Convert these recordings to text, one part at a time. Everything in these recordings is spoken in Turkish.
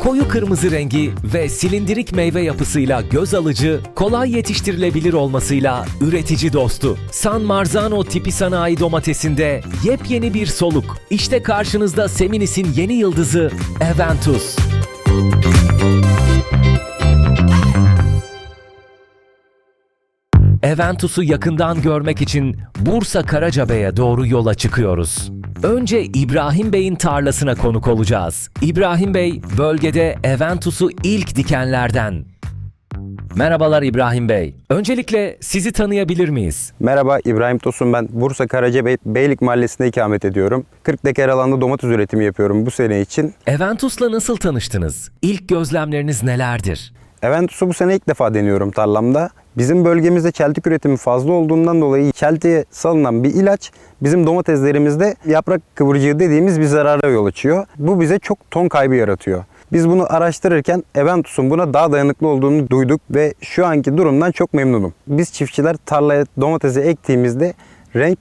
Koyu kırmızı rengi ve silindirik meyve yapısıyla göz alıcı, kolay yetiştirilebilir olmasıyla üretici dostu. San Marzano tipi sanayi domatesinde yepyeni bir soluk. İşte karşınızda Seminis'in yeni yıldızı Aventus. Aventus'u yakından görmek için Bursa Karacabey'e doğru yola çıkıyoruz. Önce İbrahim Bey'in tarlasına konuk olacağız. İbrahim Bey bölgede Aventus'u ilk dikenlerden. Merhabalar İbrahim Bey. Öncelikle sizi tanıyabilir miyiz? Merhaba İbrahim Tosun ben. Bursa Karacabey Beylik Mahallesi'nde ikamet ediyorum. 40 dekar alanda domates üretimi yapıyorum bu sene için. Aventus'la nasıl tanıştınız? İlk gözlemleriniz nelerdir? Aventus'u bu sene ilk defa deniyorum tarlamda. Bizim bölgemizde çeltik üretimi fazla olduğundan dolayı çeltiğe salınan bir ilaç bizim domateslerimizde yaprak kıvırcığı dediğimiz bir zarara yol açıyor. Bu bize çok ton kaybı yaratıyor. Biz bunu araştırırken Aventus'un buna daha dayanıklı olduğunu duyduk ve şu anki durumdan çok memnunum. Biz çiftçiler tarlaya domatesi ektiğimizde renk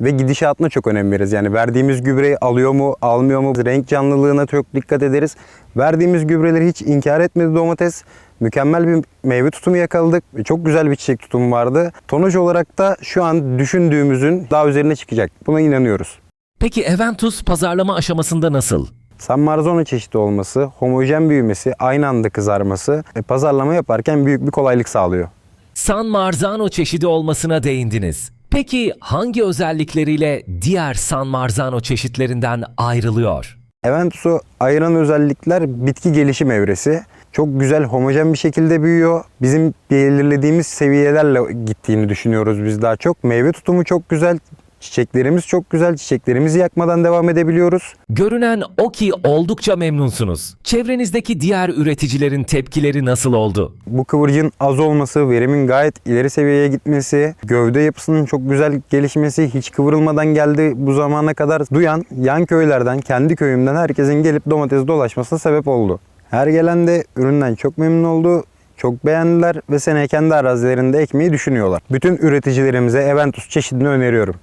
ve gidişatına çok önem veririz. Yani verdiğimiz gübreyi alıyor mu, almıyor mu? Renk canlılığına çok dikkat ederiz. Verdiğimiz gübreleri hiç inkar etmedi domates. Mükemmel bir meyve tutumu yakaladık. ve Çok güzel bir çiçek tutumu vardı. Tonaj olarak da şu an düşündüğümüzün daha üzerine çıkacak. Buna inanıyoruz. Peki Aventus pazarlama aşamasında nasıl? San Marzano çeşidi olması, homojen büyümesi, aynı anda kızarması ve pazarlama yaparken büyük bir kolaylık sağlıyor. San Marzano çeşidi olmasına değindiniz. Peki hangi özellikleriyle diğer San Marzano çeşitlerinden ayrılıyor? Aventus'u ayıran özellikler bitki gelişim evresi. Çok güzel homojen bir şekilde büyüyor. Bizim belirlediğimiz seviyelerle gittiğini düşünüyoruz biz daha çok. Meyve tutumu çok güzel. Çiçeklerimiz çok güzel. Çiçeklerimizi yakmadan devam edebiliyoruz. Görünen o ki oldukça memnunsunuz. Çevrenizdeki diğer üreticilerin tepkileri nasıl oldu? Bu kıvırcığın az olması, verimin gayet ileri seviyeye gitmesi, gövde yapısının çok güzel gelişmesi, hiç kıvırılmadan geldi bu zamana kadar duyan yan köylerden, kendi köyümden herkesin gelip domates dolaşmasına sebep oldu. Her gelen de üründen çok memnun oldu. Çok beğendiler ve seneye kendi arazilerinde ekmeyi düşünüyorlar. Bütün üreticilerimize Aventus çeşidini öneriyorum.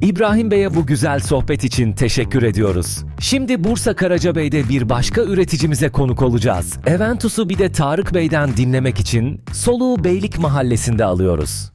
İbrahim Bey'e bu güzel sohbet için teşekkür ediyoruz. Şimdi Bursa Karacabey'de bir başka üreticimize konuk olacağız. Aventus'u bir de Tarık Bey'den dinlemek için soluğu Beylik Mahallesi'nde alıyoruz.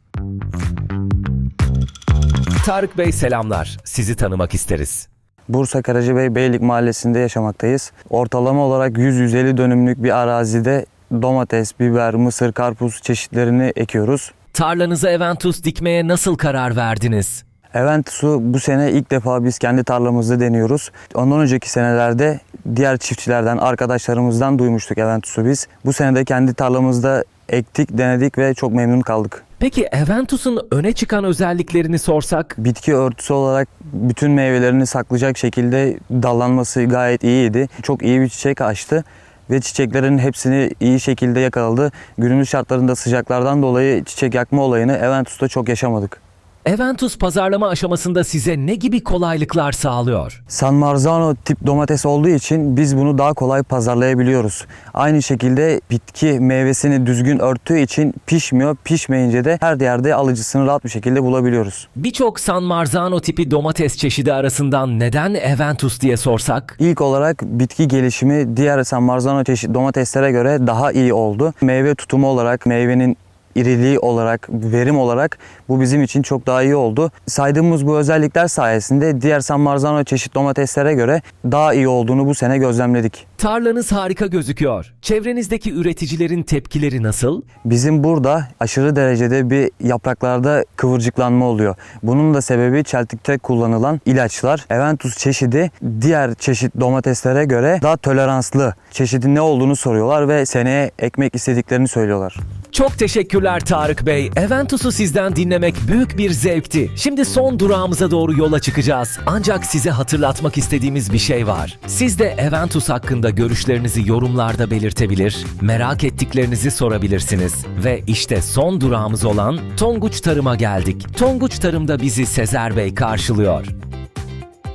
Tarık Bey selamlar. Sizi tanımak isteriz. Bursa Karacabey Beylik Mahallesi'nde yaşamaktayız. Ortalama olarak 100-150 dönümlük bir arazide domates, biber, mısır, karpuz çeşitlerini ekiyoruz. Tarlanıza Aventus dikmeye nasıl karar verdiniz? Aventus'u bu sene ilk defa biz kendi tarlamızda deniyoruz. Ondan önceki senelerde diğer çiftçilerden, arkadaşlarımızdan duymuştuk Aventus'u biz. Bu sene de kendi tarlamızda ektik, denedik ve çok memnun kaldık. Peki Aventus'un öne çıkan özelliklerini sorsak? Bitki örtüsü olarak bütün meyvelerini saklayacak şekilde dallanması gayet iyiydi. Çok iyi bir çiçek açtı ve çiçeklerin hepsini iyi şekilde yakaladı. Günümüz şartlarında sıcaklardan dolayı çiçek yakma olayını Aventus'ta çok yaşamadık. Aventus pazarlama aşamasında size ne gibi kolaylıklar sağlıyor? San Marzano tip domates olduğu için biz bunu daha kolay pazarlayabiliyoruz. Aynı şekilde bitki meyvesini düzgün örttüğü için pişmiyor. Pişmeyince de her yerde alıcısını rahat bir şekilde bulabiliyoruz. Birçok San Marzano tipi domates çeşidi arasından neden Aventus diye sorsak? İlk olarak bitki gelişimi diğer San Marzano çeşit domateslere göre daha iyi oldu. Meyve tutumu olarak, meyvenin iriliği olarak, verim olarak bu bizim için çok daha iyi oldu. Saydığımız bu özellikler sayesinde diğer San Marzano çeşit domateslere göre daha iyi olduğunu bu sene gözlemledik. Tarlanız harika gözüküyor. Çevrenizdeki üreticilerin tepkileri nasıl? Bizim burada aşırı derecede bir yapraklarda kıvırcıklanma oluyor. Bunun da sebebi çeltikte kullanılan ilaçlar. Aventus çeşidi diğer çeşit domateslere göre daha toleranslı. Çeşidin ne olduğunu soruyorlar ve seneye ekmek istediklerini söylüyorlar. Çok teşekkürler Tarık Bey. Aventus'u sizden dinlemek büyük bir zevkti. Şimdi son durağımıza doğru yola çıkacağız. Ancak size hatırlatmak istediğimiz bir şey var. Siz de Aventus hakkında görüşlerinizi yorumlarda belirtebilir, merak ettiklerinizi sorabilirsiniz. Ve işte son durağımız olan Tonguç Tarım'a geldik. Tonguç Tarım'da bizi Sezer Bey karşılıyor.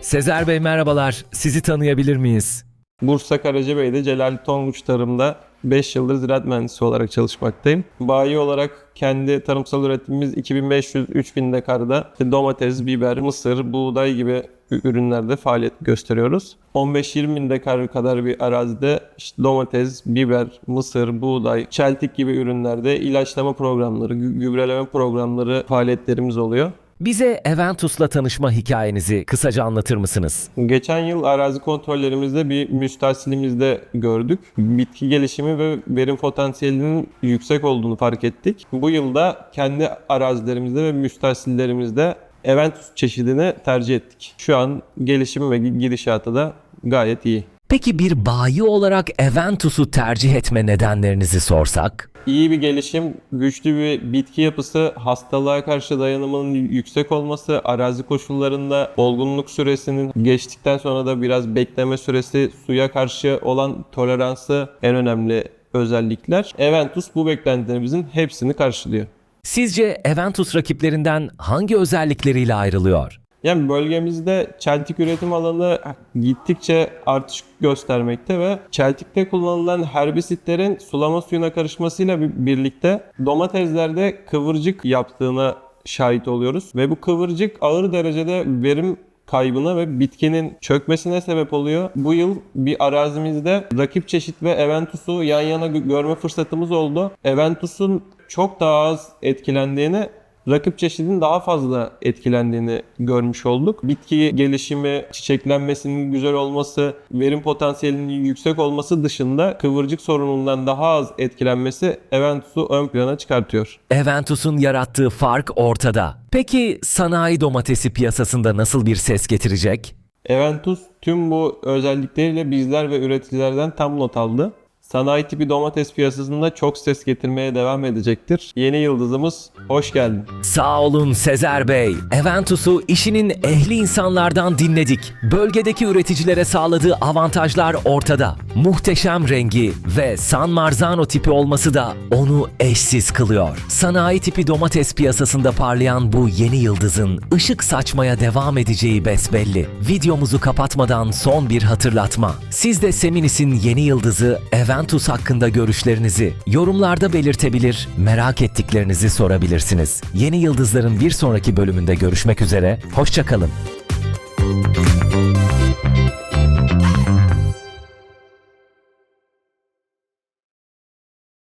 Sezer Bey merhabalar. Sizi tanıyabilir miyiz? Bursa Karacabey'de Celal Tonguç Tarım'da 5 yıldır ziraat mühendisi olarak çalışmaktayım. Bayi olarak kendi tarımsal üretimimiz 2500-3000 dekarda domates, biber, mısır, buğday gibi ürünlerde faaliyet gösteriyoruz. 15-20 bin dekar kadar bir arazide işte domates, biber, mısır, buğday, çeltik gibi ürünlerde ilaçlama programları, gü- gübreleme programları faaliyetlerimiz oluyor. Bize Eventus'la tanışma hikayenizi kısaca anlatır mısınız? Geçen yıl arazi kontrollerimizde bir müstahsilimizde gördük. Bitki gelişimi ve verim potansiyelinin yüksek olduğunu fark ettik. Bu yılda kendi arazilerimizde ve müstahsillerimizde Eventus çeşidini tercih ettik. Şu an gelişimi ve gidişatı da gayet iyi. Peki bir bayi olarak Eventus'u tercih etme nedenlerinizi sorsak? İyi bir gelişim, güçlü bir bitki yapısı, hastalığa karşı dayanımının yüksek olması, arazi koşullarında olgunluk süresinin geçtikten sonra da biraz bekleme süresi, suya karşı olan toleransı en önemli özellikler. Eventus bu beklentilerimizin hepsini karşılıyor. Sizce Eventus rakiplerinden hangi özellikleriyle ayrılıyor? Yani bölgemizde çeltik üretim alanı gittikçe artış göstermekte ve çeltikte kullanılan herbisitlerin sulama suyuna karışmasıyla bir- birlikte domateslerde kıvırcık yaptığına şahit oluyoruz. Ve bu kıvırcık ağır derecede verim kaybına ve bitkinin çökmesine sebep oluyor. Bu yıl bir arazimizde rakip çeşit ve Eventus'u yan yana gö- görme fırsatımız oldu. Eventus'un çok daha az etkilendiğini rakip çeşidin daha fazla etkilendiğini görmüş olduk. Bitki gelişimi, çiçeklenmesinin güzel olması, verim potansiyelinin yüksek olması dışında kıvırcık sorunundan daha az etkilenmesi Eventus'u ön plana çıkartıyor. Eventus'un yarattığı fark ortada. Peki sanayi domatesi piyasasında nasıl bir ses getirecek? Eventus tüm bu özellikleriyle bizler ve üreticilerden tam not aldı. Sanayi tipi domates piyasasında çok ses getirmeye devam edecektir. Yeni yıldızımız hoş geldin. Sağ olun Sezer Bey. Eventus'u işinin ehli insanlardan dinledik. Bölgedeki üreticilere sağladığı avantajlar ortada. Muhteşem rengi ve San Marzano tipi olması da onu eşsiz kılıyor. Sanayi tipi domates piyasasında parlayan bu yeni yıldızın ışık saçmaya devam edeceği besbelli. Videomuzu kapatmadan son bir hatırlatma. Siz de Seminis'in yeni yıldızı Eventus hakkında görüşlerinizi yorumlarda belirtebilir, merak ettiklerinizi sorabilirsiniz. Yeni Yıldızların bir sonraki bölümünde görüşmek üzere, hoşçakalın.